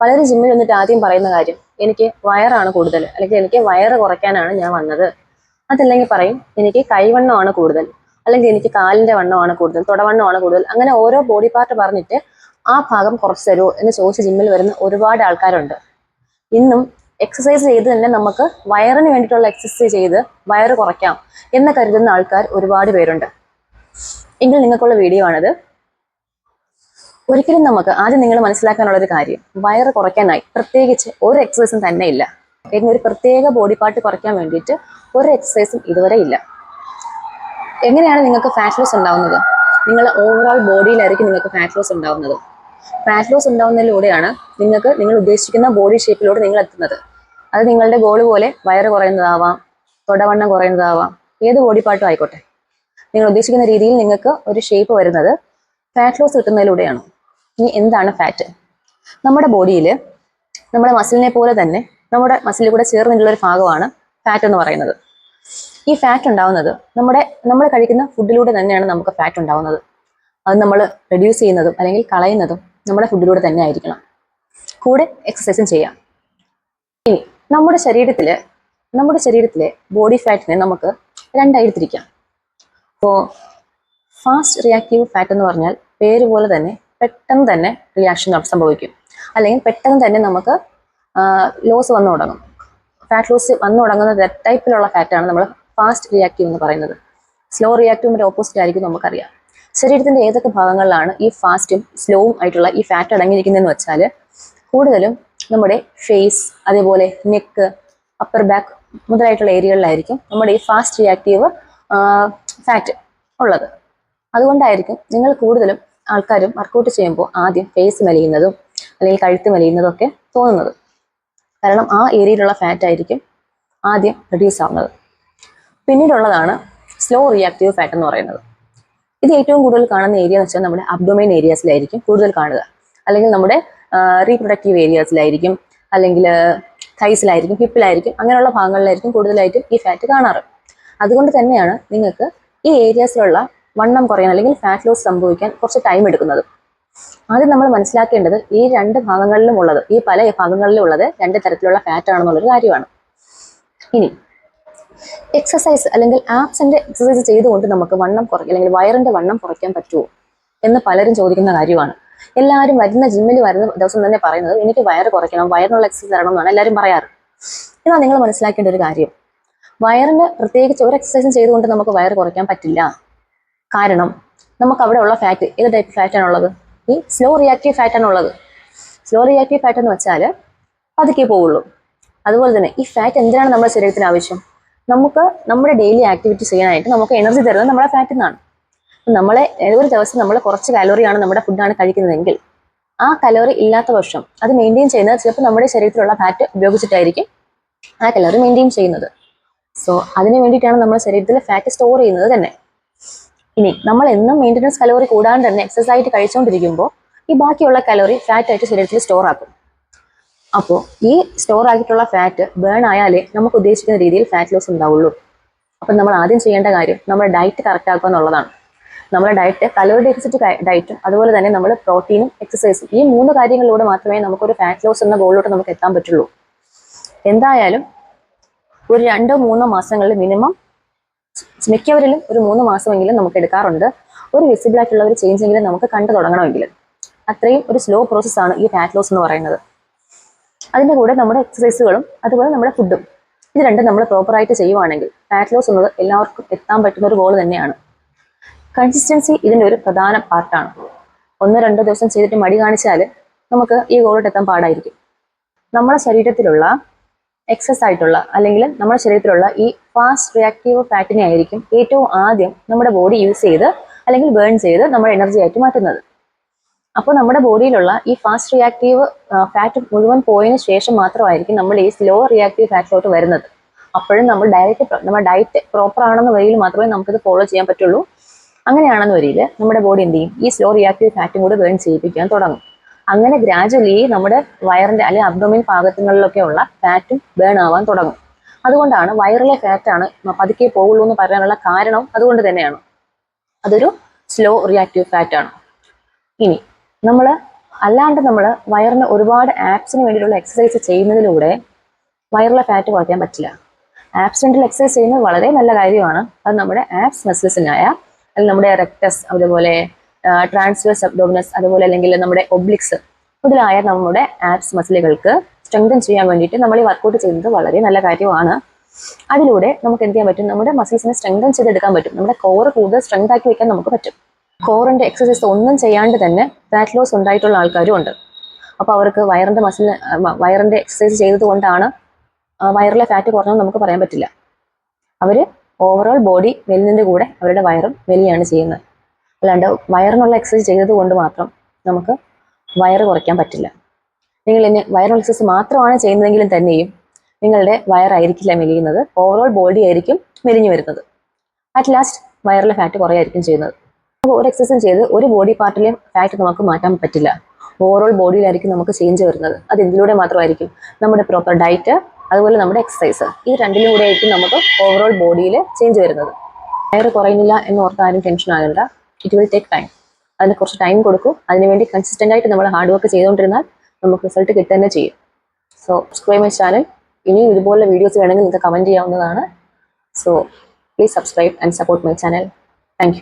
പലരും ജിമ്മിൽ വന്നിട്ട് ആദ്യം പറയുന്ന കാര്യം എനിക്ക് വയറാണ് കൂടുതൽ അല്ലെങ്കിൽ എനിക്ക് വയറ് കുറയ്ക്കാനാണ് ഞാൻ വന്നത്. അതല്ലെങ്കിൽ പറയും എനിക്ക് കൈവണ്ണമാണ് കൂടുതൽ അല്ലെങ്കിൽ എനിക്ക് കാലിന്റെ വണ്ണമാണ് കൂടുതൽ തുടവണ്ണമാണ് കൂടുതൽ. അങ്ങനെ ഓരോ ബോഡി പാർട്ട് പറഞ്ഞിട്ട് ആ ഭാഗം കുറച്ച് തരുമോ എന്ന് ചോദിച്ച് ജിമ്മിൽ വരുന്ന ഒരുപാട് ആൾക്കാരുണ്ട്. ഇന്നും എക്സസൈസ് ചെയ്ത് തന്നെ നമുക്ക് വയറിന് വേണ്ടിയിട്ടുള്ള എക്സസൈസ് ചെയ്ത് വയറ് കുറയ്ക്കാം എന്ന് കരുതുന്ന ആൾക്കാർ ഒരുപാട് പേരുണ്ട്. എങ്കിൽ നിങ്ങൾക്കുള്ള വീഡിയോ ആണിത്. ഒരിക്കലും നമുക്ക് ആദ്യം നിങ്ങൾ മനസ്സിലാക്കാനുള്ള ഒരു കാര്യം വയറ് കുറയ്ക്കാനായി പ്രത്യേകിച്ച് ഒരു എക്സസൈസും തന്നെ ഇല്ല. എങ്ങനെ ഒരു പ്രത്യേക ബോഡി പാർട്ട് കുറയ്ക്കാൻ വേണ്ടിയിട്ട് ഒരു എക്സസൈസും ഇതുവരെ ഇല്ല. എങ്ങനെയാണ് നിങ്ങൾക്ക് ഫാറ്റ് ലോസ് ഉണ്ടാവുന്നത്? നിങ്ങൾ ഓവറോൾ ബോഡിയിലായിരിക്കും നിങ്ങൾക്ക് ഫാറ്റ് ലോസ് ഉണ്ടാവുന്നത്. ഫാറ്റ് ലോസ് ഉണ്ടാവുന്നതിലൂടെയാണ് നിങ്ങൾക്ക് നിങ്ങൾ ഉദ്ദേശിക്കുന്ന ബോഡി ഷേപ്പിലൂടെ നിങ്ങൾ എത്തുന്നത്. അത് നിങ്ങളുടെ ഗോൾ പോലെ വയറ് കുറയുന്നതാവാം തൊടവണ്ണം കുറയുന്നതാവാം ഏത് ബോഡി പാർട്ടും ആയിക്കോട്ടെ. നിങ്ങൾ ഉദ്ദേശിക്കുന്ന രീതിയിൽ നിങ്ങൾക്ക് ഒരു ഷേപ്പ് വരുന്നത് ഫാറ്റ് ലോസ് കിട്ടുന്നതിലൂടെയാണ്. ഇനി എന്താണ് ഫാറ്റ് നമ്മുടെ ബോഡിയിൽ നമ്മുടെ മസിലിനെ പോലെ തന്നെ നമ്മുടെ മസിലിൽ കൂടെ ചേർന്നിട്ടുള്ള ഒരു ഭാഗമാണ് ഫാറ്റ് എന്ന് പറയുന്നത്. ഈ ഫാറ്റ് ഉണ്ടാവുന്നത് നമ്മുടെ നമ്മൾ കഴിക്കുന്ന ഫുഡിലൂടെ തന്നെയാണ് നമുക്ക് ഫാറ്റ് ഉണ്ടാവുന്നത്. അത് നമ്മൾ റെഡ്യൂസ് ചെയ്യുന്നതും അല്ലെങ്കിൽ കളയുന്നതും നമ്മുടെ ഫുഡിലൂടെ തന്നെ ആയിരിക്കണം. കൂടെ എക്സസൈസും ചെയ്യാം. ഇനി നമ്മുടെ ശരീരത്തിൽ നമ്മുടെ ശരീരത്തിലെ ബോഡി ഫാറ്റിനെ നമുക്ക് രണ്ടായി തിരിക്കാം അപ്പോൾ ഫാസ്റ്റ് റിയാക്റ്റീവ് ഫാറ്റ് എന്ന് പറഞ്ഞാൽ പേര് പോലെ തന്നെ പെട്ടെന്ന് തന്നെ റിയാക്ഷൻ സംഭവിക്കും. അല്ലെങ്കിൽ പെട്ടെന്ന് തന്നെ നമുക്ക് ലോസ് വന്നു തുടങ്ങും. ഫാറ്റ് ലോസ് വന്നു തുടങ്ങുന്ന ടൈപ്പിലുള്ള ഫാറ്റാണ് നമ്മൾ ഫാസ്റ്റ് റിയാക്റ്റീവ് എന്ന് പറയുന്നത്. സ്ലോ റിയാക്റ്റീവിന്റെ ഓപ്പോസിറ്റ് ആയിരിക്കും നമുക്കറിയാം. ശരീരത്തിന്റെ ഏതൊക്കെ ഭാഗങ്ങളിലാണ് ഈ ഫാസ്റ്റും സ്ലോവും ആയിട്ടുള്ള ഈ ഫാറ്റ് അടങ്ങിയിരിക്കുന്നതെന്ന് വെച്ചാൽ കൂടുതലും നമ്മുടെ ഫേസ് അതേപോലെ നെക്ക് അപ്പർ ബാക്ക് മുതലായിട്ടുള്ള ഏരിയകളിലായിരിക്കും നമ്മുടെ ഈ ഫാസ്റ്റ് റിയാക്റ്റീവ് ഫാറ്റ് ഉള്ളത്. അതുകൊണ്ടായിരിക്കും നിങ്ങൾ കൂടുതലും ആൾക്കാരും വർക്കൗട്ട് ചെയ്യുമ്പോൾ ആദ്യം ഫേസ് മലിയുന്നതും അല്ലെങ്കിൽ കഴുത്ത് മലിയുന്നതും ഒക്കെ തോന്നുന്നത്. കാരണം ആ ഏരിയയിലുള്ള ഫാറ്റ് ആയിരിക്കും ആദ്യം റിഡ്യൂസ് ആവുന്നത്. പിന്നീടുള്ളതാണ് സ്ലോ റിയാക്റ്റീവ് ഫാറ്റ് എന്ന് പറയുന്നത്. ഇത് ഏറ്റവും കൂടുതൽ കാണുന്ന ഏരിയ എന്ന് വെച്ചാൽ നമ്മുടെ അബ്ഡോമൈൻ ഏരിയാസിലായിരിക്കും കൂടുതൽ കാണുക. അല്ലെങ്കിൽ നമ്മുടെ റീപ്രൊഡക്റ്റീവ് ഏരിയാസിലായിരിക്കും അല്ലെങ്കിൽ തൈസിലായിരിക്കും ഹിപ്പിലായിരിക്കും അങ്ങനെയുള്ള ഭാഗങ്ങളിലായിരിക്കും കൂടുതലായിട്ടും ഈ ഫാറ്റ് കാണാറ്. അതുകൊണ്ട് തന്നെയാണ് നിങ്ങൾക്ക് ഈ ഏരിയാസിലുള്ള വണ്ണം കുറയാൻ അല്ലെങ്കിൽ ഫാറ്റ് ലോസ് സംഭവിക്കാൻ കുറച്ച് ടൈം എടുക്കുന്നത്. ആദ്യം നമ്മൾ മനസ്സിലാക്കേണ്ടത് ഈ രണ്ട് ഭാഗങ്ങളിലും ഉള്ളത് ഈ പല ഭാഗങ്ങളിലും ഉള്ളത് രണ്ട് തരത്തിലുള്ള ഫാറ്റ് ആണെന്നുള്ളൊരു കാര്യമാണ്. ഇനി എക്സസൈസ് അല്ലെങ്കിൽ ആപ്സിന്റെ എക്സസൈസ് ചെയ്തുകൊണ്ട് നമുക്ക് വണ്ണം കുറയ്ക്കാം അല്ലെങ്കിൽ വയറിന്റെ വണ്ണം കുറയ്ക്കാൻ പറ്റുമോ എന്ന് പലരും ചോദിക്കുന്ന കാര്യമാണ്. എല്ലാവരും വരുന്ന ജിമ്മിൽ വരുന്ന ദിവസം തന്നെ പറയുന്നത് എനിക്ക് വയറ് കുറയ്ക്കണം വയറിനുള്ള എക്സസൈസ് തരണം എന്നാണ് എല്ലാവരും പറയാറ്. എന്നാൽ നിങ്ങൾ മനസ്സിലാക്കേണ്ട ഒരു കാര്യം വയറിന് പ്രത്യേകിച്ച് ഒരു എക്സസൈസും ചെയ്തുകൊണ്ട് നമുക്ക് വയറ് കുറയ്ക്കാൻ പറ്റില്ല. കാരണം നമുക്ക് അവിടെ ഉള്ള ഫാറ്റ് ഏത് ടൈപ്പ് ഫാറ്റാണ് ഉള്ളത് ഈ സ്ലോ റിയാക്റ്റീവ് ഫാറ്റാണ് ഉള്ളത് സ്ലോ റിയാക്റ്റീവ് ഫാറ്റ് എന്ന് വെച്ചാൽ പതുക്കെ പോവുള്ളൂ. അതുപോലെ തന്നെ ഈ ഫാറ്റ് എന്തിനാണ് നമ്മുടെ ശരീരത്തിന് ആവശ്യം? നമുക്ക് നമ്മുടെ ഡെയിലി ആക്ടിവിറ്റി ചെയ്യാനായിട്ട് നമുക്ക് എനർജി തരുന്നത് നമ്മുടെ ഫാറ്റിൽ നിന്നാണ് നമ്മളെ ഒരു ദിവസം നമ്മൾ കുറച്ച് കലോറിയാണ് നമ്മുടെ ഫുഡാണ് കഴിക്കുന്നതെങ്കിൽ ആ കലോറി ഇല്ലാത്ത വർഷം അത് മെയിന്റെയിൻ ചെയ്യുന്നത് ചിലപ്പോൾ നമ്മുടെ ശരീരത്തിലുള്ള ഫാറ്റ് ഉപയോഗിച്ചിട്ടായിരിക്കും ആ കലോറി മെയിന്റെയിൻ ചെയ്യുന്നത്. സോ അതിന് വേണ്ടിയിട്ടാണ് നമ്മുടെ ശരീരത്തിൽ ഫാറ്റ് സ്റ്റോർ ചെയ്യുന്നത് തന്നെ. ഇനി നമ്മൾ എന്നും മെയിന്റനൻസ് കലോറി കൂടാണ്ട് തന്നെ എക്സസൈസ് ആയിട്ട് കഴിച്ചുകൊണ്ടിരിക്കുമ്പോൾ ഈ ബാക്കിയുള്ള കലോറി ഫാറ്റ് ആയിട്ട് ശരീരത്തിൽ സ്റ്റോർ ആക്കും. അപ്പോൾ ഈ സ്റ്റോർ ആക്കിയിട്ടുള്ള ഫാറ്റ് ബേൺ ആയാലേ നമുക്ക് ഉദ്ദേശിക്കുന്ന രീതിയിൽ ഫാറ്റ് ലോസ് ഉണ്ടാവുള്ളൂ. അപ്പം നമ്മൾ ആദ്യം ചെയ്യേണ്ട കാര്യം നമ്മുടെ ഡയറ്റ് കറക്റ്റ് ആക്കുക എന്നുള്ളതാണ്. നമ്മുടെ ഡയറ്റ് കലോറി ഡെഫിസിറ്റ് ഡയറ്റും അതുപോലെ തന്നെ നമ്മൾ പ്രോട്ടീനും എക്സസൈസും ഈ മൂന്ന് കാര്യങ്ങളിലൂടെ മാത്രമേ നമുക്കൊരു ഫാറ്റ് ലോസ് എന്ന ഗോളിലോട്ട് നമുക്ക് എത്താൻ പറ്റുള്ളൂ. എന്തായാലും ഒരു രണ്ടോ മൂന്നോ മാസങ്ങളിൽ മിനിമം മിക്കവരിലും ഒരു മൂന്ന് മാസമെങ്കിലും നമുക്ക് എടുക്കാറുണ്ട്. ഒരു വിസിബിൾ ആയിട്ടുള്ള ഒരു ചേഞ്ച് എങ്കിലും നമുക്ക് കണ്ടു തുടങ്ങണമെങ്കിൽ. അത്രയും ഒരു സ്ലോ പ്രോസസ്സാണ് ഈ ഫാറ്റ് ലോസ് എന്ന് പറയുന്നത്. അതിന്റെ കൂടെ നമ്മുടെ എക്സസൈസുകളും അതുപോലെ നമ്മുടെ ഫുഡും ഇത് രണ്ടും നമ്മൾ പ്രോപ്പറായിട്ട് ചെയ്യുവാണെങ്കിൽ ഫാറ്റ് ലോസ് എന്നത് എല്ലാവർക്കും എത്താൻ പറ്റുന്ന ഒരു ഗോൾ തന്നെയാണ്. കൺസിസ്റ്റൻസി ഇതിന്റെ ഒരു പ്രധാന പാർട്ടാണ് ഒന്ന് രണ്ടോ ദിവസം ചെയ്തിട്ട് മടി കാണിച്ചാൽ നമുക്ക് ഈ ഗോളിട്ട് എത്താൻ പാടായിരിക്കും. നമ്മുടെ ശരീരത്തിലുള്ള എക്സസ് ആയിട്ടുള്ള അല്ലെങ്കിൽ നമ്മുടെ ശരീരത്തിലുള്ള ഈ ഫാസ്റ്റ് റിയാക്റ്റീവ് ഫാറ്റിനെ ആയിരിക്കും ഏറ്റവും ആദ്യം നമ്മുടെ ബോഡി യൂസ് ചെയ്ത് അല്ലെങ്കിൽ ബേൺ ചെയ്ത് നമ്മുടെ എനർജി ആയിട്ട് മാറ്റുന്നത്. അപ്പോൾ നമ്മുടെ ബോഡിയിലുള്ള ഈ ഫാസ്റ്റ് റിയാക്റ്റീവ് ഫാറ്റ് മുഴുവൻ പോയതിനു ശേഷം മാത്രമായിരിക്കും നമ്മൾ ഈ സ്ലോ റിയാക്റ്റീവ് ഫാറ്റിലോട്ട് വരുന്നത്. അപ്പോഴും നമ്മൾ ഡയറക്റ്റ് നമ്മുടെ ഡയറ്റ് പ്രോപ്പർ ആണെന്ന വരിയിൽ മാത്രമേ നമുക്കിത് ഫോളോ ചെയ്യാൻ പറ്റുള്ളൂ. അങ്ങനെയാണെന്ന് വരിയിൽ നമ്മുടെ ബോഡി എന്ത് ചെയ്യും? ഈ സ്ലോ റിയാക്റ്റീവ് ഫാറ്റും കൂടെ ബേൺ ചെയ്യിപ്പിക്കാൻ തുടങ്ങും. അങ്ങനെ ഗ്രാജുവലി നമ്മുടെ വയറിന്റെ അല്ലെങ്കിൽ അബ്ഡോമിൻ ഭാഗങ്ങളിലൊക്കെ ഉള്ള ഫാറ്റും ബേൺ ആവാൻ തുടങ്ങും. അതുകൊണ്ടാണ് വയറിലെ ഫാറ്റാണ് പതുക്കെ പോകുള്ളൂ എന്ന് പറയാനുള്ള കാരണം അതുകൊണ്ട് തന്നെയാണ്. അതൊരു സ്ലോ റിയാക്റ്റീവ് ഫാറ്റാണ് ഇനി നമ്മൾ അല്ലാണ്ട് നമ്മൾ വയറിന് ഒരുപാട് ആപ്സിന് വേണ്ടിയിട്ടുള്ള എക്സസൈസ് ചെയ്യുന്നതിലൂടെ വയറിലെ ഫാറ്റ് കുറയ്ക്കാൻ പറ്റില്ല. ആബ്സിഡന്റൽ എക്സസൈസ് ചെയ്യുന്നത് വളരെ നല്ല കാര്യമാണ്. അത് നമ്മുടെ ആപ്സ് മസിൽസിനായ അല്ലെങ്കിൽ നമ്മുടെ റെക്ടസ് അതുപോലെ ട്രാൻസ്വേഴ്സ് അബ്ഡോമിനസ് അതുപോലെ അല്ലെങ്കിൽ നമ്മുടെ ഒബ്ലിക്സ് മുതലായ നമ്മുടെ ആപ്സ് മസിലുകൾക്ക് സ്ട്രെങ്തൻ ചെയ്യാൻ വേണ്ടിയിട്ട് നമ്മൾ ഈ വർക്കൗട്ട് ചെയ്യുന്നത് വളരെ നല്ല കാര്യമാണ്. അതിലൂടെ നമുക്ക് എന്ത് ചെയ്യാൻ പറ്റും? നമ്മുടെ മസിൽസിനെ സ്ട്രെങ്തൻ ചെയ്തെടുക്കാൻ പറ്റും. നമ്മുടെ കോറ് കൂടുതൽ സ്ട്രെങ്ത് ആക്കി വെക്കാൻ നമുക്ക് പറ്റും. കോറിന്റെ എക്സസൈസ് ഒന്നും ചെയ്യാണ്ട് തന്നെ ഫാറ്റ് ലോസ് ഉണ്ടായിട്ടുള്ള ആൾക്കാരും ഉണ്ട്. അപ്പോൾ അവർക്ക് വയറിന്റെ മസിൽ വയറിന്റെ എക്സസൈസ് ചെയ്തതുകൊണ്ടാണ് വയറിലെ ഫാറ്റ് കുറഞ്ഞെന്ന് നമുക്ക് പറയാൻ പറ്റില്ല. അവർ ഓവറോൾ ബോഡി മെലിഞ്ഞതിന്റെ കൂടെ അവരുടെ വയറും മെലിയാണ് ചെയ്യുന്നത്. അല്ലാണ്ട് വയറിനുള്ള എക്സസൈസ് ചെയ്തത് കൊണ്ട് മാത്രം നമുക്ക് വയറ് കുറയ്ക്കാൻ പറ്റില്ല. നിങ്ങൾ ഇനി വയറിനുള്ള എക്സസൈസ് മാത്രമാണ് ചെയ്യുന്നതെങ്കിലും തന്നെയും നിങ്ങളുടെ വയറായിരിക്കില്ല മെലിയുന്നത്. ഓവറോൾ ബോഡി ആയിരിക്കും മെലിഞ്ഞു വരുന്നത്. അറ്റ് ലാസ്റ്റ് വയറിലെ ഫാറ്റ് കുറയായിരിക്കും ചെയ്യുന്നത്. അപ്പോൾ ഒരു എക്സസൈസ് ചെയ്ത് ഒരു ബോഡി പാർട്ടിലെയും ഫാറ്റ് നമുക്ക് മാറ്റാൻ പറ്റില്ല. ഓവറോൾ ബോഡിയിലായിരിക്കും നമുക്ക് ചേഞ്ച് വരുന്നത്. അത് ഇതിലൂടെ മാത്രമായിരിക്കും നമ്മുടെ പ്രോപ്പർ ഡയറ്റ് അതുപോലെ നമ്മുടെ എക്സസൈസ് ഈ രണ്ടിലും കൂടെ ആയിരിക്കും നമുക്ക് ഓവറോൾ ബോഡിയിൽ ചേഞ്ച് വരുന്നത്. വയറ് കുറയുന്നില്ല എന്ന് ഓർത്ത് ആരും ടെൻഷൻ ആകണ്ട. ഇറ്റ് വിൽ ടേക്ക് ടൈം അതിന് കുറച്ച് ടൈം കൊടുക്കും. അതിനുവേണ്ടി കൺസിസ്റ്റന്റ് ആയിട്ട് നമ്മൾ ഹാർഡ് വർക്ക് ചെയ്തുകൊണ്ടിരുന്നാൽ നമുക്ക് റിസൾട്ട് കിട്ടുക തന്നെ ചെയ്യും. സോ സബ്സ്ക്രൈബ് മൈ ചാനൽ ഇനിയും ഇതുപോലുള്ള വീഡിയോസ് വേണമെങ്കിൽ നിങ്ങൾക്ക് കമന്റ് ചെയ്യാവുന്നതാണ്. So please subscribe and support my channel thank